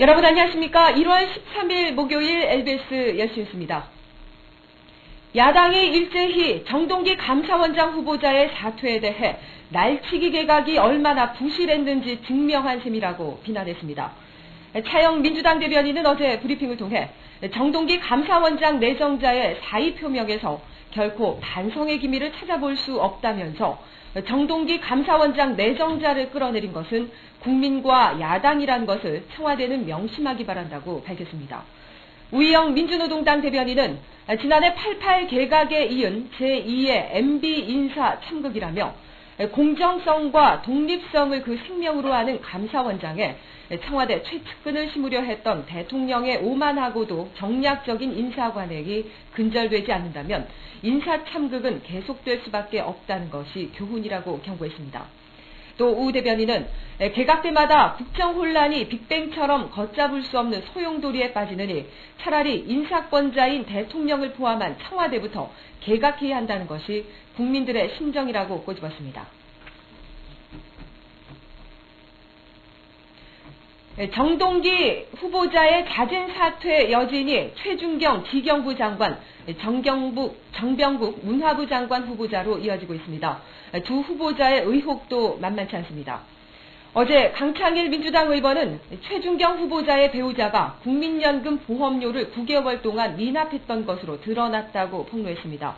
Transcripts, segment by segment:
여러분 안녕하십니까? 1월 13일 목요일 LBS 여시뉴스입니다. 야당이 일제히 정동기 감사원장 후보자의 사퇴에 대해 날치기 개각이 얼마나 부실했는지 증명한 셈이라고 비난했습니다. 차영 민주당 대변인은 어제 브리핑을 통해 정동기 감사원장 내정자의 사의 표명에서 결코 반성의 기미를 찾아볼 수 없다면서 정동기 감사원장 내정자를 끌어내린 것은 국민과 야당이란 것을 청와대는 명심하기 바란다고 밝혔습니다. 우희영 민주노동당 대변인은 지난해 88 개각에 이은 제2의 MB 인사 참극이라며 공정성과 독립성을 그 생명으로 하는 감사원장에 청와대 최측근을 심으려 했던 대통령의 오만하고도 정략적인 인사관행이 근절되지 않는다면 인사 참극은 계속될 수밖에 없다는 것이 교훈이라고 경고했습니다. 또우 대변인은 개각 때마다 국정 혼란이 빅뱅처럼 걷잡을 수 없는 소용돌이에 빠지느니 차라리 인사권자인 대통령을 포함한 청와대부터 개각해야 한다는 것이 국민들의 심정이라고 꼬집었습니다. 정동기 후보자의 잦은 사퇴 여진이 최준경 지경부 장관, 정경북, 정병국 문화부 장관 후보자로 이어지고 있습니다. 두 후보자의 의혹도 만만치 않습니다. 어제 강창일 민주당 의원은 최준경 후보자의 배우자가 국민연금 보험료를 9개월 동안 미납했던 것으로 드러났다고 폭로했습니다.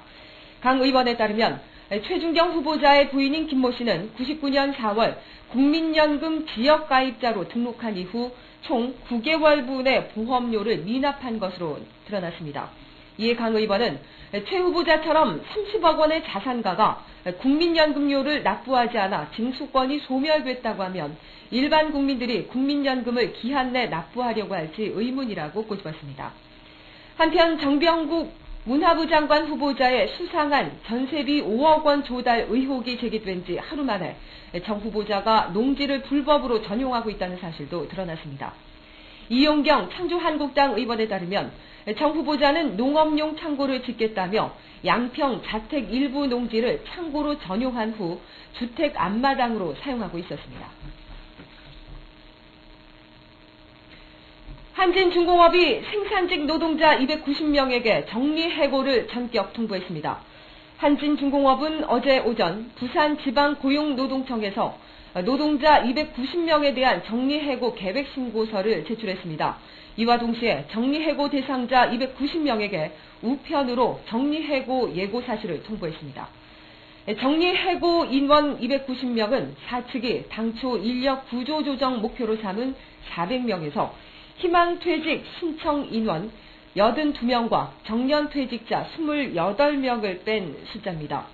강 의원에 따르면 최준경 후보자의 부인인 김모 씨는 99년 4월 국민연금 지역가입자로 등록한 이후 총 9개월분의 보험료를 미납한 것으로 드러났습니다. 이에 강 의원은 최 후보자처럼 30억 원의 자산가가 국민연금료를 납부하지 않아 징수권이 소멸됐다고 하면 일반 국민들이 국민연금을 기한 내 납부하려고 할지 의문이라고 꼬집었습니다. 한편 정병국 문화부 장관 후보자의 수상한 전세비 5억 원 조달 의혹이 제기된 지 하루 만에 정 후보자가 농지를 불법으로 전용하고 있다는 사실도 드러났습니다. 이용경 창조한국당 의원에 따르면 정 후보자는 농업용 창고를 짓겠다며 양평 자택 일부 농지를 창고로 전용한 후 주택 앞마당으로 사용하고 있었습니다. 한진중공업이 생산직 노동자 290명에게 정리해고를 전격 통보했습니다. 한진중공업은 어제 오전 부산지방고용노동청에서 노동자 290명에 대한 정리해고 계획 신고서를 제출했습니다. 이와 동시에 정리해고 대상자 290명에게 우편으로 정리해고 예고 사실을 통보했습니다. 정리해고 인원 290명은 사측이 당초 인력 구조 조정 목표로 삼은 400명에서 희망퇴직 신청 인원 82명과 정년퇴직자 28명을 뺀 숫자입니다.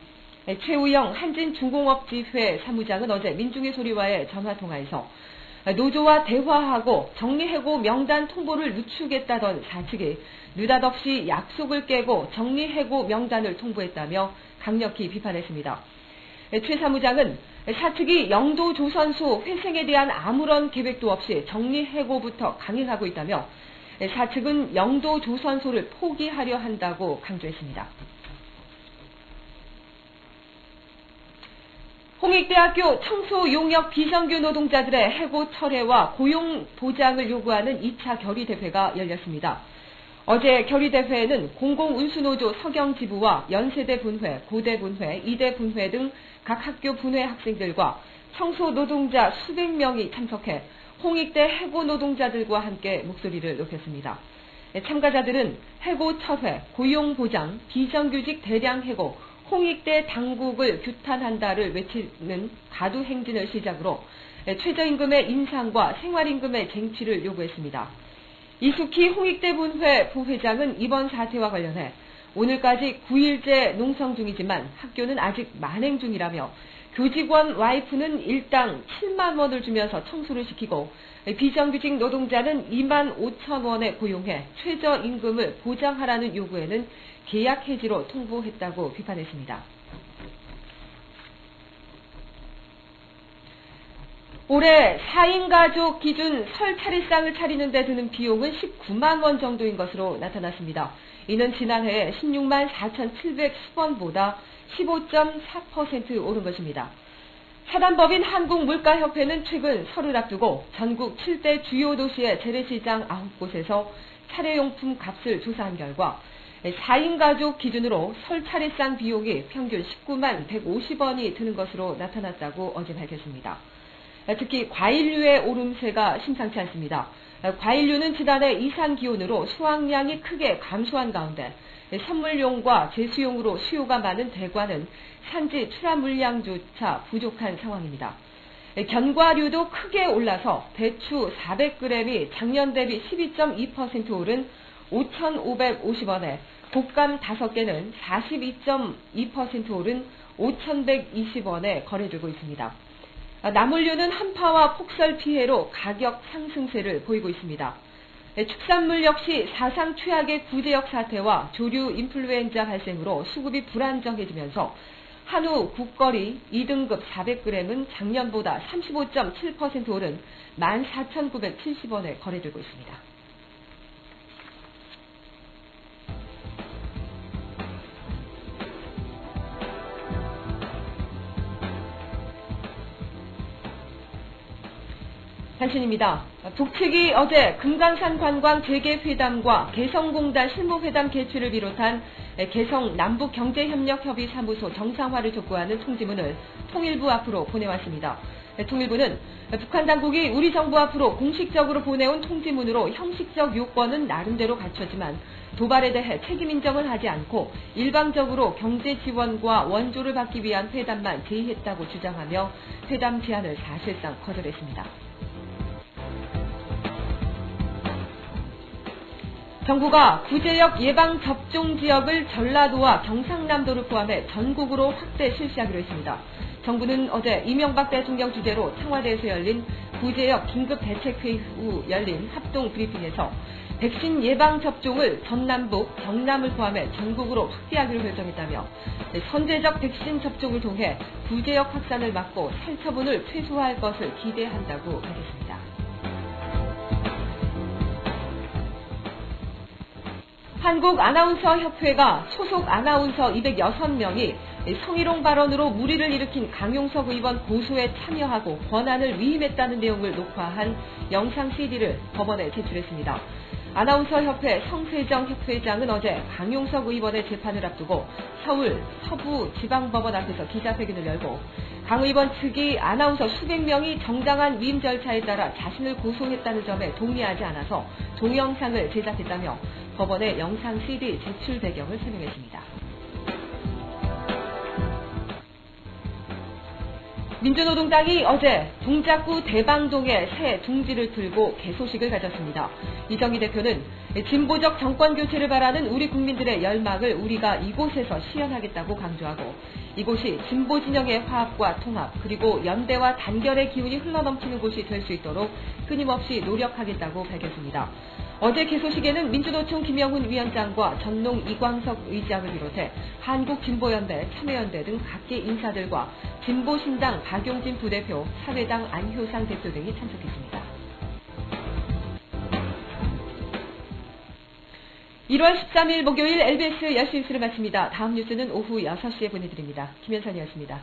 최우영 한진중공업지회 사무장은 어제 민중의 소리와의 전화통화에서 노조와 대화하고 정리해고 명단 통보를 늦추겠다던 사측이 느닷없이 약속을 깨고 정리해고 명단을 통보했다며 강력히 비판했습니다. 최 사무장은 사측이 영도 조선소 회생에 대한 아무런 계획도 없이 정리해고부터 강행하고 있다며 사측은 영도 조선소를 포기하려 한다고 강조했습니다. 홍익대학교 청소용역 비정규 노동자들의 해고 철회와 고용 보장을 요구하는 2차 결의대회가 열렸습니다. 어제 결의대회에는 공공운수노조 서경지부와 연세대 분회, 고대 분회, 이대 분회 등 각 학교 분회 학생들과 청소노동자 수백 명이 참석해 홍익대 해고 노동자들과 함께 목소리를 높였습니다. 참가자들은 해고 철회, 고용 보장, 비정규직 대량 해고, 홍익대 당국을 규탄한다를 외치는 가두 행진을 시작으로 최저임금의 인상과 생활임금의 쟁취를 요구했습니다. 이숙희 홍익대 분회 부회장은 이번 사태와 관련해 오늘까지 9일째 농성 중이지만 학교는 아직 만행 중이라며 교직원 와이프는 일당 7만 원을 주면서 청소를 시키고 비정규직 노동자는 2만 5천 원에 고용해 최저임금을 보장하라는 요구에는 계약 해지로 통보했다고 비판했습니다. 올해 4인 가족 기준 설 차례상을 차리는 데 드는 비용은 19만 원 정도인 것으로 나타났습니다. 이는 지난해 16만 4,710원보다 15.4% 오른 것입니다. 사단법인 한국물가협회는 최근 설을 앞두고 전국 7대 주요 도시의 재래시장 9곳에서 차례용품 값을 조사한 결과 4인 가족 기준으로 설 차례상 비용이 평균 19만 150원이 드는 것으로 나타났다고 어제 밝혔습니다. 특히 과일류의 오름세가 심상치 않습니다. 과일류는 지난해 이상 기온으로 수확량이 크게 감소한 가운데 선물용과 제수용으로 수요가 많은 대과는 산지 출하 물량조차 부족한 상황입니다. 견과류도 크게 올라서 대추 400g이 작년 대비 12.2% 오른 5,550원에 곶감 5개는 42.2% 오른 5,120원에 거래되고 있습니다. 나물류는 한파와 폭설 피해로 가격 상승세를 보이고 있습니다. 축산물 역시 사상 최악의 구제역 사태와 조류 인플루엔자 발생으로 수급이 불안정해지면서 한우 국거리 2등급 400g은 작년보다 35.7% 오른 14,970원에 거래되고 있습니다. 단신입니다. 북측이 어제 금강산 관광 재개회담과 개성공단 실무회담 개최를 비롯한 개성 남북경제협력협의 사무소 정상화를 촉구하는 통지문을 통일부 앞으로 보내왔습니다. 통일부는 북한 당국이 우리 정부 앞으로 공식적으로 보내온 통지문으로 형식적 요건은 나름대로 갖췄지만 도발에 대해 책임 인정을 하지 않고 일방적으로 경제 지원과 원조를 받기 위한 회담만 제의했다고 주장하며 회담 제안을 사실상 거절했습니다. 정부가 구제역 예방 접종 지역을 전라도와 경상남도를 포함해 전국으로 확대 실시하기로 했습니다. 정부는 어제 이명박 대통령 주재로 청와대에서 열린 구제역 긴급 대책회의 후 열린 합동 브리핑에서 백신 예방 접종을 전남북, 경남을 포함해 전국으로 확대하기로 결정했다며 선제적 백신 접종을 통해 구제역 확산을 막고 살처분을 최소화할 것을 기대한다고 밝혔습니다. 한국 아나운서 협회가 소속 아나운서 206명이 성희롱 발언으로 무리를 일으킨 강용석 의원 고소에 참여하고 권한을 위임했다는 내용을 녹화한 영상 CD를 법원에 제출했습니다. 아나운서협회 성세정 협회장은 어제 강용석 의원의 재판을 앞두고 서울 서부 지방법원 앞에서 기자회견을 열고 강 의원 측이 아나운서 수백 명이 정당한 위임 절차에 따라 자신을 고소했다는 점에 동의하지 않아서 동영상을 제작했다며 법원에 영상 CD 제출 배경을 설명했습니다. 민주노동당이 어제 동작구 대방동에 새 둥지를 들고 개소식을 가졌습니다. 이정희 대표는 진보적 정권 교체를 바라는 우리 국민들의 열망을 우리가 이곳에서 실현하겠다고 강조하고 이곳이 진보 진영의 화합과 통합 그리고 연대와 단결의 기운이 흘러넘치는 곳이 될 수 있도록 끊임없이 노력하겠다고 밝혔습니다. 어제 개소식에는 민주노총 김영훈 위원장과 전농 이광석 의장을 비롯해 한국진보연대, 참여연대 등 각계 인사들과 진보신당 박용진 부대표, 사회당 안효상 대표 등이 참석했습니다. 1월 13일 목요일 LBS 열시 뉴스를 마칩니다. 다음 뉴스는 오후 6시에 보내드립니다. 김현선이었습니다.